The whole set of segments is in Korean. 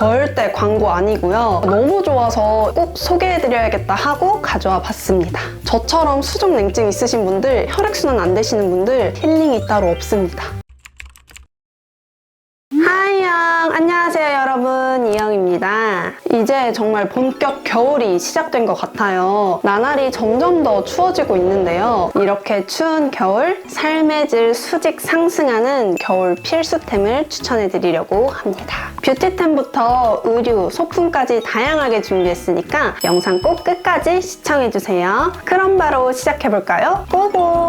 절대 광고 아니고요. 너무 좋아서 꼭 소개해드려야겠다 하고 가져와 봤습니다. 저처럼 수족 냉증 있으신 분들, 혈액순환 안 되시는 분들 힐링이 따로 없습니다. 하이영 안녕하세요 여러분 이영입니다 이제 정말 본격 겨울이 시작된 것 같아요. 나날이 점점 더 추워지고 있는데요. 이렇게 추운 겨울 삶의 질 수직 상승하는 겨울 필수템을 추천해 드리려고 합니다. 뷰티템부터 의류, 소품까지 다양하게 준비했으니까 영상 꼭 끝까지 시청해 주세요. 그럼 바로 시작해 볼까요? 고고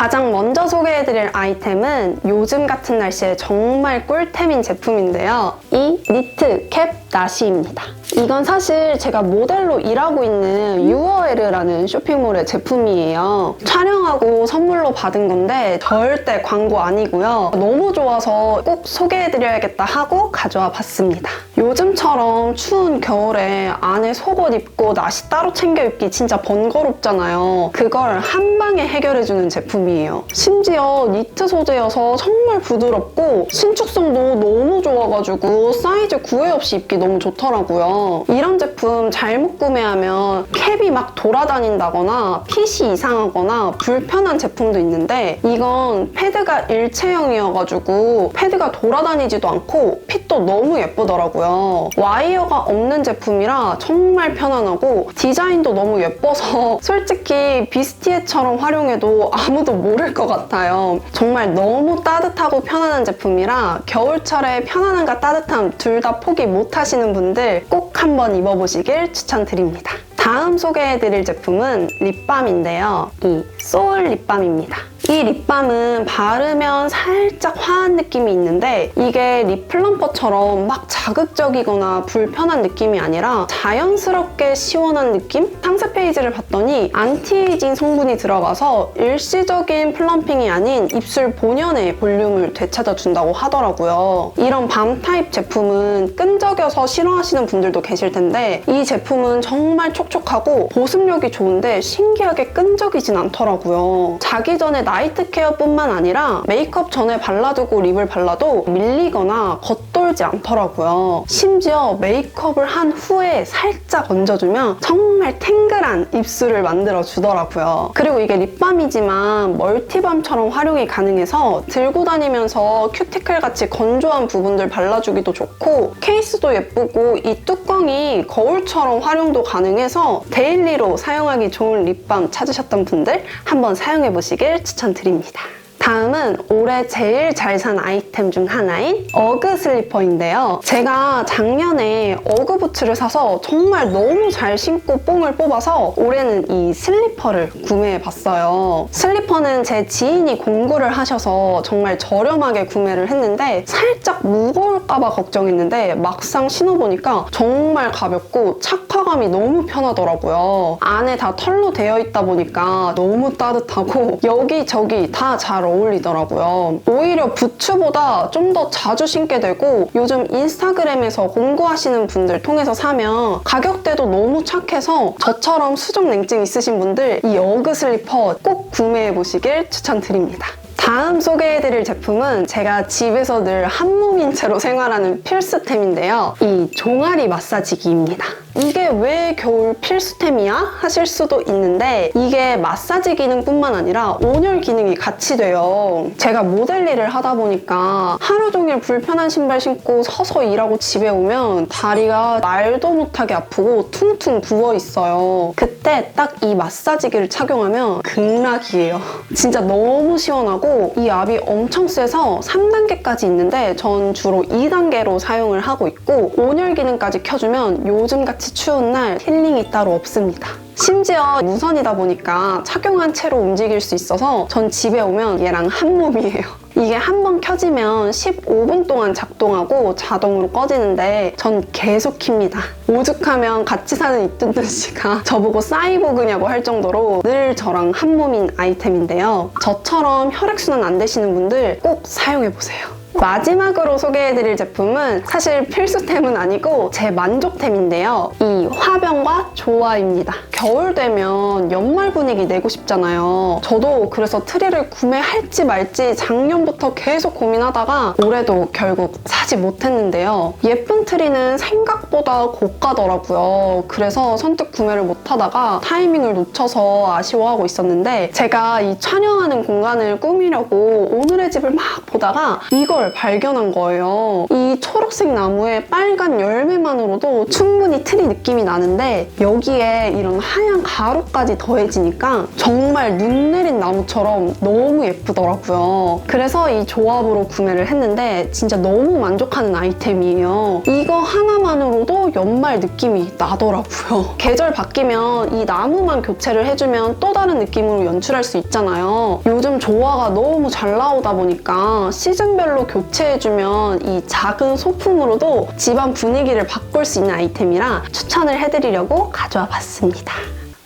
가장 먼저 소개해드릴 아이템은 요즘 같은 날씨에 정말 꿀템인 제품인데요. 이 니트 캡 나시입니다. 이건 사실 제가 모델로 일하고 있는 유어에르라는 쇼핑몰의 제품이에요. 촬영하고 선물로 받은 건데 절대 광고 아니고요. 너무 좋아서 꼭 소개해드려야겠다 하고 가져와 봤습니다. 요즘처럼 추운 겨울에 안에 속옷 입고 나시 따로 챙겨 입기 진짜 번거롭잖아요. 그걸 한 방에 해결해주는 제품이에요. 심지어 니트 소재여서 정말 부드럽고 신축성도 너무 좋아가지고 사이즈 구애 없이 입기 너무 좋더라고요. 이런 제품 잘못 구매하면 캡이 막 돌아다닌다거나 핏이 이상하거나 불편한 제품도 있는데 이건 패드가 일체형이어가지고 패드가 돌아다니지도 않고 핏도 너무 예쁘더라고요. 와이어가 없는 제품이라 정말 편안하고 디자인도 너무 예뻐서 솔직히 비스티에처럼 활용해도 아무도 모를 것 같아요. 정말 너무 따뜻하고 편안한 제품이라 겨울철에 편안함과 따뜻함 둘 다 포기 못 하시는 분들 꼭 한번 입어보시길 추천드립니다. 다음 소개해드릴 제품은 립밤인데요. 이 소울 립밤입니다. 이 립밤은 바르면 살짝 화한 느낌이 있는데 이게 립 플럼퍼처럼 막 자극적이거나 불편한 느낌이 아니라 자연스럽게 시원한 느낌? 상세 페이지를 봤더니 안티에이징 성분이 들어가서 일시적인 플럼핑이 아닌 입술 본연의 볼륨을 되찾아준다고 하더라고요. 이런 밤 타입 제품은 끈적여서 싫어하시는 분들도 계실 텐데 이 제품은 정말 촉촉하고 보습력이 좋은데 신기하게 끈적이진 않더라고요. 자기 전에 나 이트 케어뿐만 아니라 메이크업 전에 발라두고 립을 발라도 밀리거나 겉돌지 않더라고요. 심지어 메이크업을 한 후에 살짝 얹어주면 정말 탱글한 입술을 만들어 주더라고요. 그리고 이게 립밤이지만 멀티밤처럼 활용이 가능해서 들고 다니면서 큐티클 같이 건조한 부분들 발라주기도 좋고 케이스도 예쁘고 이 뚜껑이 거울처럼 활용도 가능해서 데일리로 사용하기 좋은 립밤 찾으셨던 분들 한번 사용해 보시길 추천드립니다. 다 음은 올해 제일 잘 산 아이템 중 하나인 어그 슬리퍼인데요. 제가 작년에 어그 부츠를 사서 정말 너무 잘 신고 뽕을 뽑아서 올해는 이 슬리퍼를 구매해 봤어요. 슬리퍼는 제 지인이 공구를 하셔서 정말 저렴하게 구매를 했는데 살짝 무거울까봐 걱정했는데 막상 신어보니까 정말 가볍고 착화감이 너무 편하더라고요. 안에 다 털로 되어 있다 보니까 너무 따뜻하고 여기저기 다 잘 어울 리더라고요. 오히려 부츠보다 좀 더 자주 신게 되고 요즘 인스타그램에서 공구하시는 분들 통해서 사면 가격대도 너무 착해서 저처럼 수족 냉증 있으신 분들 이 어그 슬리퍼 꼭 구매해 보시길 추천드립니다. 다음 소개해드릴 제품은 제가 집에서 늘 한몸인 채로 생활하는 필수템인데요. 이 종아리 마사지기입니다. 이게 왜 겨울 필수템이야? 하실 수도 있는데 이게 마사지 기능뿐만 아니라 온열 기능이 같이 돼요. 제가 모델 일을 하다 보니까 하루 종일 불편한 신발 신고 서서 일하고 집에 오면 다리가 말도 못하게 아프고 퉁퉁 부어 있어요. 그때 딱 이 마사지기를 착용하면 극락이에요. 진짜 너무 시원하고 이 압이 엄청 세서 3단계까지 있는데 전 주로 2단계로 사용을 하고 있고 온열 기능까지 켜주면 요즘 같이 추운 날 힐링이 따로 없습니다. 심지어 무선이다 보니까 착용한 채로 움직일 수 있어서 전 집에 오면 얘랑 한 몸이에요. 이게 한 번 켜지면 15분 동안 작동하고 자동으로 꺼지는데 전 계속 킵니다. 오죽하면 같이 사는 이뚜뚜 씨가 저보고 사이보그냐고 할 정도로 늘 저랑 한 몸인 아이템인데요. 저처럼 혈액순환 안 되시는 분들 꼭 사용해보세요. 마지막으로 소개해드릴 제품은 사실 필수템은 아니고 제 만족템인데요. 이 화병과 조화입니다. 겨울 되면 연말 분위기 내고 싶잖아요. 저도 그래서 트리를 구매할지 말지 작년부터 계속 고민하다가 올해도 결국 사지 못했는데요. 예쁜 트리는 생각보다 고가더라고요. 그래서 선뜻 구매를 못하다가 타이밍을 놓쳐서 아쉬워하고 있었는데 제가 이 촬영하는 공간을 꾸미려고 오늘의 집을 막 보다가 이걸 발견한 거예요. 이 초록색 나무에 빨간 열매만으로도 충분히 트리 느낌이 나는데 여기에 이런 하얀 가루까지 더해지니까 정말 눈 내린 나무처럼 너무 예쁘더라고요. 그래서 이 조합으로 구매를 했는데 진짜 너무 만족하는 아이템이에요. 이거 하나만으로도 연말 느낌이 나더라고요. 계절 바뀌면 이 나무만 교체를 해주면 또 다른 느낌으로 연출할 수 있잖아요. 요즘 조화가 너무 잘 나오다 보니까 시즌별로 교체해주면 이 작은 소품으로도 집안 분위기를 바꿀 수 있는 아이템이라 추천을 해드리려고 가져와 봤습니다.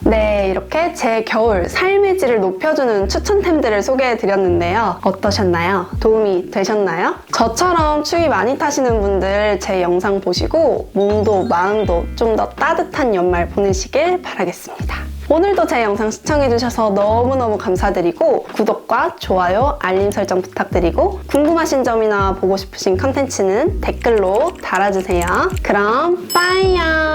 네, 이렇게 제 겨울 삶의 질을 높여주는 추천템들을 소개해드렸는데요. 어떠셨나요? 도움이 되셨나요? 저처럼 추위 많이 타시는 분들 제 영상 보시고 몸도 마음도 좀 더 따뜻한 연말 보내시길 바라겠습니다. 오늘도 제 영상 시청해주셔서 너무너무 감사드리고 구독과 좋아요, 알림 설정 부탁드리고 궁금하신 점이나 보고 싶으신 컨텐츠는 댓글로 달아주세요. 그럼 빠이양!